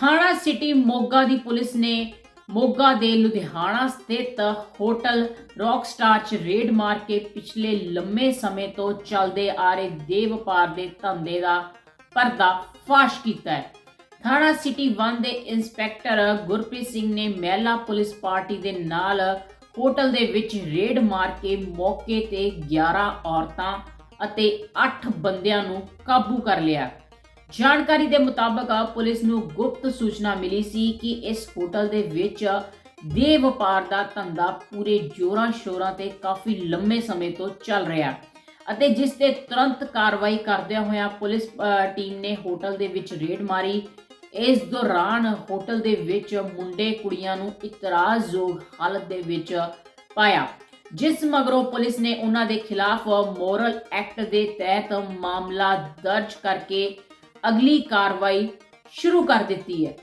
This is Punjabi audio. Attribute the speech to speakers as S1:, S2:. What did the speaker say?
S1: ਥਾਣਾ ਸਿਟੀ ਮੋਗਾ ਦੀ ਪੁਲਿਸ ਨੇ ਮੋਗਾ ਦੇ ਲੁਧਿਆਣਾ ਸਥਿਤ ਹੋਟਲ ਰੌਕਸਟਾਰ 'ਚ ਰੇਡ ਮਾਰ ਕੇ ਪਿਛਲੇ ਲੰਮੇ ਸਮੇਂ ਤੋਂ ਚੱਲਦੇ ਆ ਰਹੇ ਦੇਹ ਵਪਾਰ ਦੇ ਧੰਦੇ ਦਾ ਪਰਦਾ ਫਾਸ਼ ਕੀਤਾ ਹੈ। ਥਾਣਾ ਸਿਟੀ 1 ਦੇ ਇੰਸਪੈਕਟਰ ਗੁਰਪ੍ਰੀਤ ਸਿੰਘ ਨੇ ਮਹਿਲਾ ਪੁਲਿਸ ਪਾਰਟੀ ਦੇ ਨਾਲ ਹੋਟਲ ਦੇ ਵਿੱਚ ਰੇਡ ਮਾਰ ਕੇ ਮੌਕੇ ਤੇ 11 ਔਰਤਾਂ ਅਤੇ 8 ਬੰਦਿਆਂ ਨੂੰ ਕਾਬੂ ਕਰ ਲਿਆ। ਜਾਣਕਾਰੀ ਦੇ ਮੁਤਾਬਕ ਪੁਲਿਸ ਨੂੰ ਗੁਪਤ ਸੂਚਨਾ ਮਿਲੀ ਸੀ ਕਿ ਇਸ ਹੋਟਲ ਦੇ ਵਿੱਚ ਦੇਹ ਵਪਾਰ ਦਾ ਧੰਦਾ ਪੂਰੇ ਜੋਰਾਂ ਸ਼ੋਰਾਂ ਤੇ ਕਾਫੀ ਲੰਮੇ ਸਮੇਂ ਤੋਂ ਚੱਲ ਰਿਹਾ ਅਤੇ ਜਿਸ ਤੇ ਤੁਰੰਤ ਕਾਰਵਾਈ ਕਰਦਿਆਂ ਹੋਇਆਂ ਪੁਲਿਸ ਟੀਮ ਨੇ ਹੋਟਲ ਦੇ ਵਿੱਚ ਰੇਡ ਮਾਰੀ। ਇਸ ਦੌਰਾਨ ਹੋਟਲ ਦੇ ਵਿੱਚ ਮੁੰਡੇ ਕੁੜੀਆਂ ਨੂੰ ਇਤਰਾਜ਼ਯੋਗ ਹਾਲਤ ਦੇ ਵਿੱਚ ਪਾਇਆ, ਜਿਸ ਮਗਰੋਂ ਪੁਲਿਸ ਨੇ ਉਹਨਾਂ ਦੇ ਖਿਲਾਫ ਮੋਰਲ ਐਕਟ ਦੇ ਤਹਿਤ ਮਾਮਲਾ ਦਰਜ ਕਰਕੇ ਅਗਲੀ ਕਾਰਵਾਈ ਸ਼ੁਰੂ ਕਰ ਦਿੱਤੀ ਹੈ।